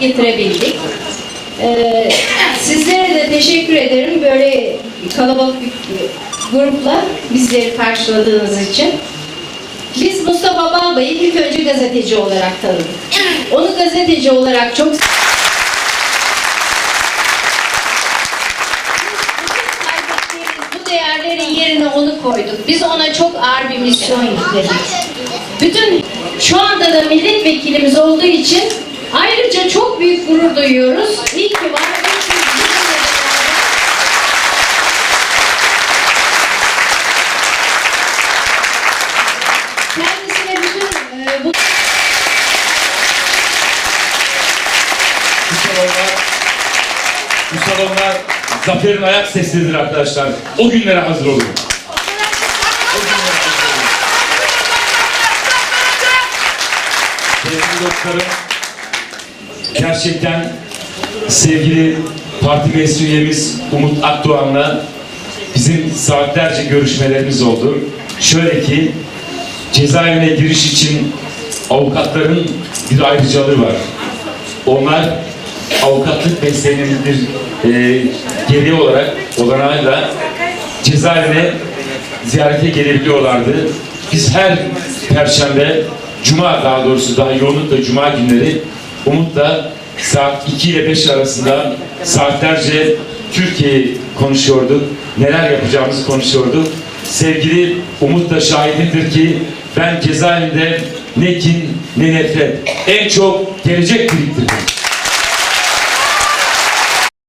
getirebildik. Ee, sizlere de teşekkür ederim böyle kalabalık bir grupla bizleri karşıladığınız için. Biz Mustafa Balbay'ı ilk önce gazeteci olarak tanıdık. Onu gazeteci olarak çok bu değerlerin yerine onu koyduk. Biz ona çok ağır bir misyon yükledik. Bütün şu anda da milletvekilimiz olduğu için ayrıca çok büyük gurur duyuyoruz. İyi ki var. Kendisine bütün e, bu salonlar, zaferin ayak sesleridir arkadaşlar. O günlere hazır olun. Sevgili dostlarım, gerçekten sevgili parti meclis üyemiz Umut Akdoğan'la bizim saatlerce görüşmelerimiz oldu. Şöyle ki cezaevine giriş için avukatların bir ayrıcalığı var. Onlar avukatlık mesleğinin bir e, gereği olarak olanağıyla cezaevine ziyarete gelebiliyorlardı. Biz her perşembe, cuma daha doğrusu daha yoğunlukla cuma günleri Umut'la saat 2 ile 5 arasında saatlerce Türkiye'yi konuşuyorduk. Neler yapacağımızı konuşuyorduk. Sevgili Umut da şahidimdir ki ben cezaevinde ne kin ne nefret en çok gelecek biriktirdim.